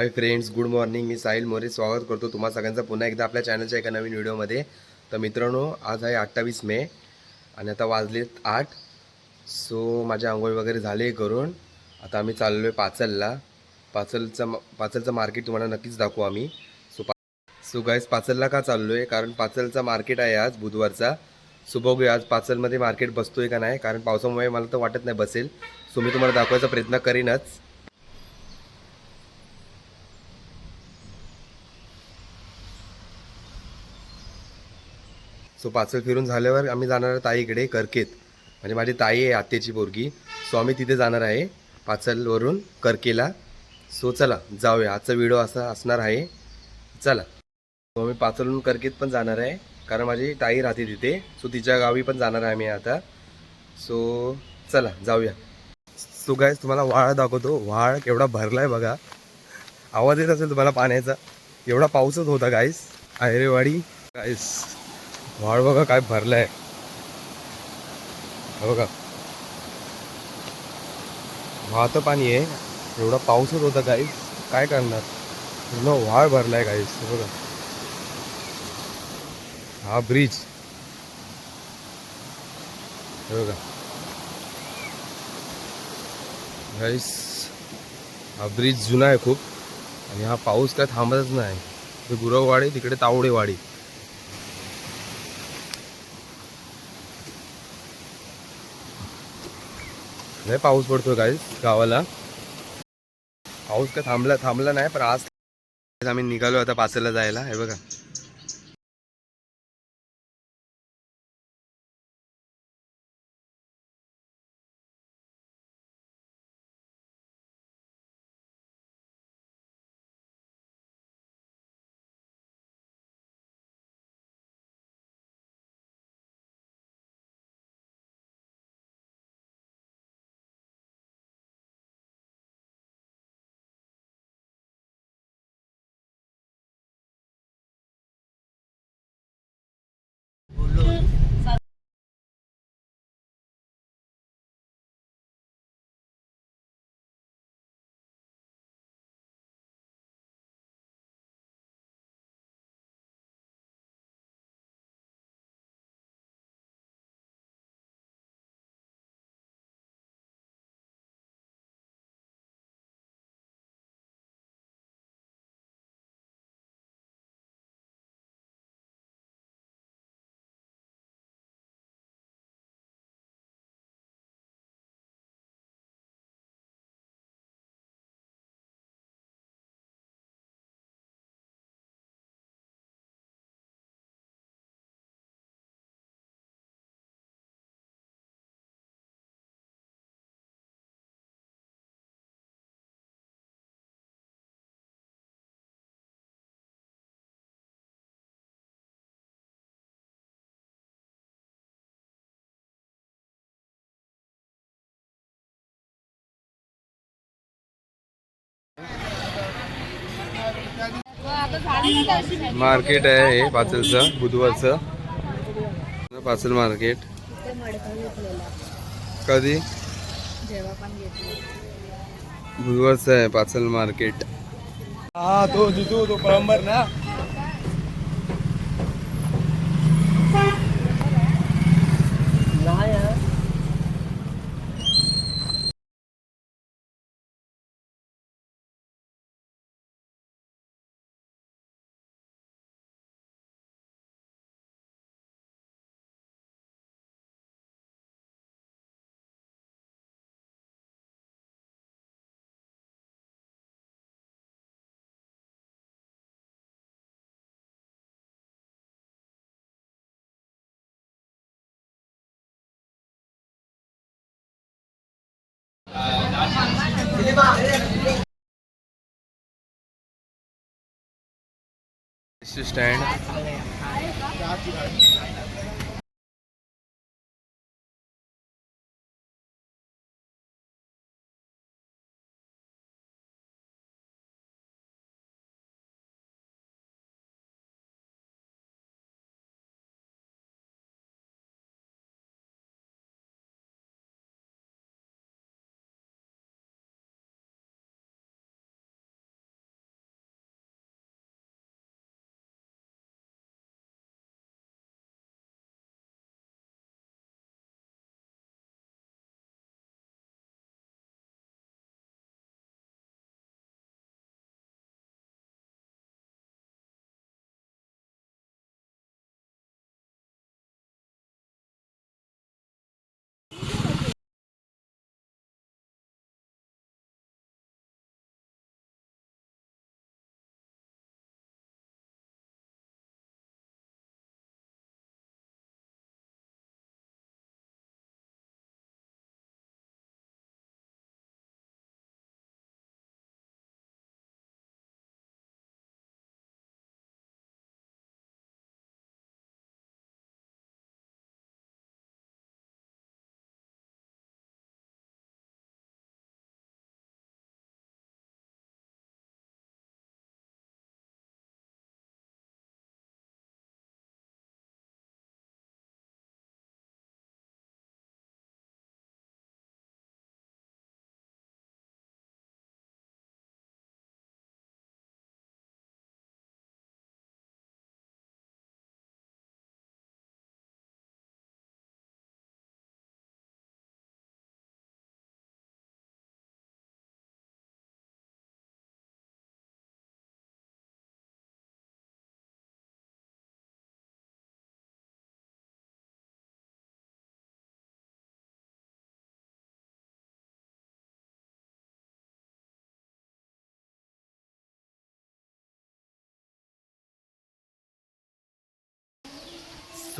Hi friends good morning. मी साहिल मोरे स्वागत करतो तुम्हा सगळ्यांचा. पुन्हा एकदा आपल्या चॅनलच्या एका नवीन व्हिडिओमध्ये. तर मित्रांनो आज आहे अठ्ठावीस मे आणि आता वाजलेत आठ. सो माझे आंघोळ वगैरे झाले करून आता आम्ही चाललो आहे पाचलला. पाचलचं पाचलचं मार्केट तुम्हाला नक्कीच दाखवू आम्ही. सो पा सो गाईज पाचलला का चाललो आहे कारण पाचलचा मार्केट आहे आज बुधवारचा. सो बघूया आज पाचलमध्ये मार्केट बसतोय का नाही? कारण पावसामुळे मला तर वाटत नाही बसेल. सो मी तुम्हाला दाखवायचा प्रयत्न करीनच. सो पाचल फिरून झाल्यावर आम्ही जाणार आहे ताईकडे करकेत. म्हणजे माझी ताई आहे आत्याची पोरगी. सो आम्ही तिथे जाणार आहे पाचलवरून करकेला. सो चला जाऊया. आजचा व्हिडिओ असा असणार आहे. चला. सो आम्ही पाचलवरून करकेत पण जाणार आहे कारण माझी ताई राहते तिथे. सो तिच्या गावी पण जाणार आहे आम्ही आता. सो चला जाऊया. सो गायस तुम्हाला वाळ दाखवतो. वाळ केवढा आहे बघा. आवाज येत असेल तुम्हाला पाण्याचा. एवढा पाऊसच होता गाईस आयरेवाडी गाईस वाळ बघा काय भरलाय. हे बघा. वाहतं पाणी आहे. एवढा पाऊसच होता गाईस काय करणार? पूर्ण वाळ भरलाय गाईस हे बघा. हा ब्रिज बघा. गाईस हा ब्रिज जुना आहे खूप. आणि हा पाऊस काय थांबतच नाही. ते गुरववाडी तिकडे तावडेवाडी. लय पाऊस पडतोय काय गावाला. पाऊस काय थांबला थांबला नाही पण आज आम्ही निघालो आता पाचला जायला हे बघा. मार्केट आहे हे पाचलचं बुधवारचं. पाचल मार्केट. कधी? बुधवारचं आहे पाचल मार्केट. हा तो जितू तो प्लंबर ना. स्टँड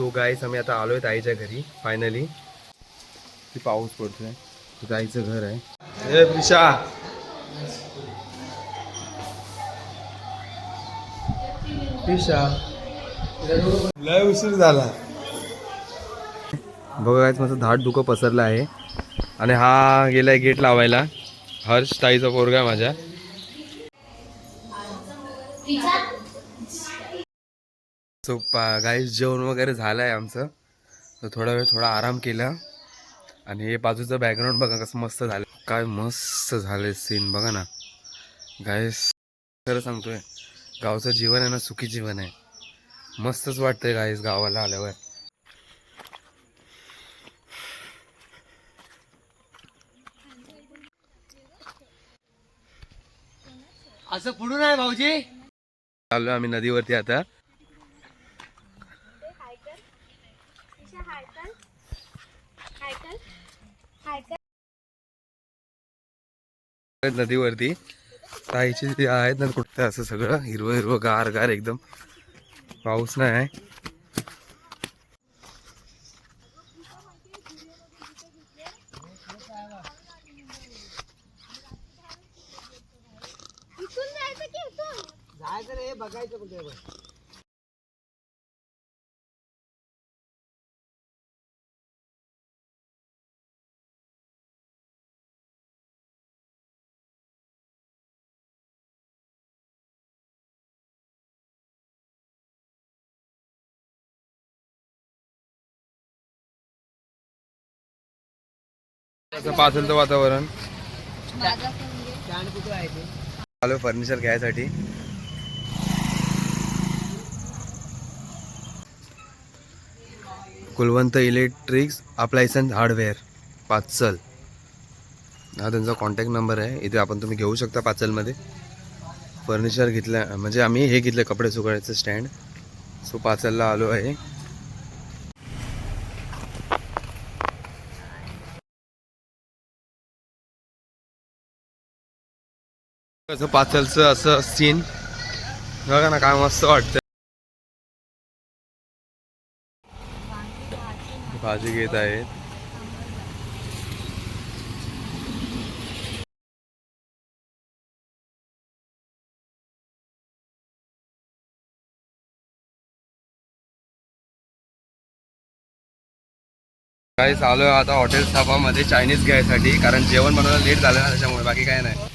सो गाईस आम्ही आता आलोय ताईच्या घरी फायनली ती पाऊस पडतोय. ते ताईचं घर आहे. ए प्रिशा. प्रिशा. लय उशीर झाला. बघा काय माझं धाड दुखं पसरलं आहे. आणि हा गेलाय गेट लावायला. हर्ष ताईचा पोरगा आहे माझ्या. सो गाईस जेवण वगैरे झालं आहे आमचं. तर थोडा वेळ थोडा आराम केला. आणि हे बाजूचं बॅकग्राऊंड बघा कसं मस्त झालं. काय मस्त झालं सीन बघा ना. गाईस खरं सांगतोय गावचं जीवन आहे ना सुखी जीवन आहे. मस्तच वाटतंय गाईस गावाला आल्यावर. असं पुढून आहे भाऊजी. आलो आम्ही नदीवरती आता. नदीवरती. ताईची जी आहेत ना कुठं असं सगळं. हिरवं हिरवं गार गार एकदम. पाऊस नाही आहे. जायचं रे बघायचं असं पाचलचं वातावरण. आलो फर्निचर घ्यायसाठी. Kulwant electrics appliances hardware Pachal. हा त्यांचा कॉन्टॅक्ट नंबर आहे. इथे आपण तुम्ही घेऊ शकता पाचलमध्ये. फर्निचर घेतलं म्हणजे आम्ही हे घेतलं कपडे सुकायचं स्टँड सो पाचलला आलो आहे. कसं पाचलचं असं सीन बघा ना काय मस्त वाटतं भाजी घेत आहेत. काही चालू आहे आता हॉटेल स्थापामध्ये चायनीज घ्यायसाठी कारण जेवण बनवायला लेट झालं ना त्याच्यामुळे बाकी काय नाही.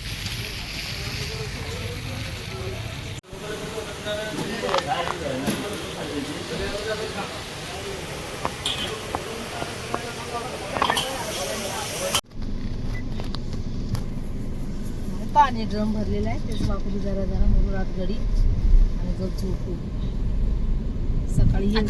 पाणी ड्रम भरलेला आहे. तेच वापरू जरा जरा म्हणून रात घडी आणि गप झोपू सकाळी येईन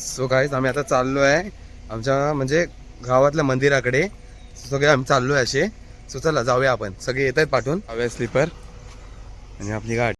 सो काहीच आम्ही आता चाललो आहे आमच्या म्हणजे गावातल्या मंदिराकडे. सगळे आम्ही चाललो आहे असे. सो चला जाऊया आपण. सगळे येत आहेत पाठवून जाऊया स्लीपर. आणि आपली गाडी.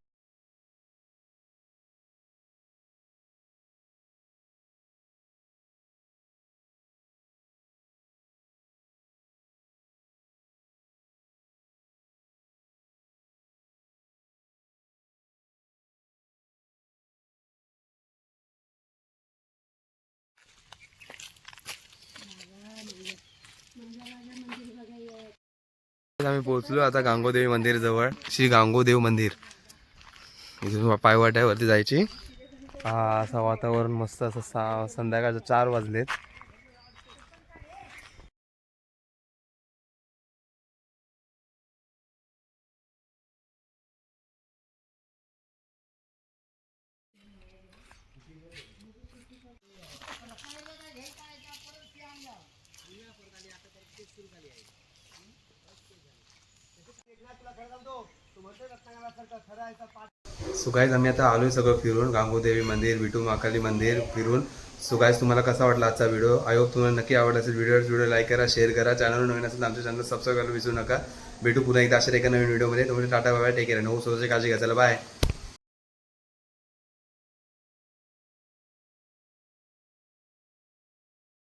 आम्ही पोहोचलो आता गांगोदेवी मंदिर जवळ श्री गांगोदेव मंदिर. इथून पायवाट्यावरती आहे वरती जायची असं वातावरण मस्त असं सा संध्याकाळचं चार वाजलेत. सुकाईज आम्ही आता आलोय सगळं फिरून. गांगोदेवी मंदिर विठू महाकाली मंदिर फिरून. सुकाईज तुम्हाला कसा वाटला आजचा व्हिडिओ आय होप तुम्हाला नक्की आवडला असेल व्हिडिओ व्हिडिओ लाईक करा शेअर करा. चॅनल नवीन असेल आमच्या चॅनल सबस्क्राईब करायला विसरू नका. भेटू पुन्हा एकदा अशा एका नवीन व्हिडिओमध्ये तुम्ही टाटा बाय टेक केअर नऊ स्वतःची काळजी घ्यायला बाय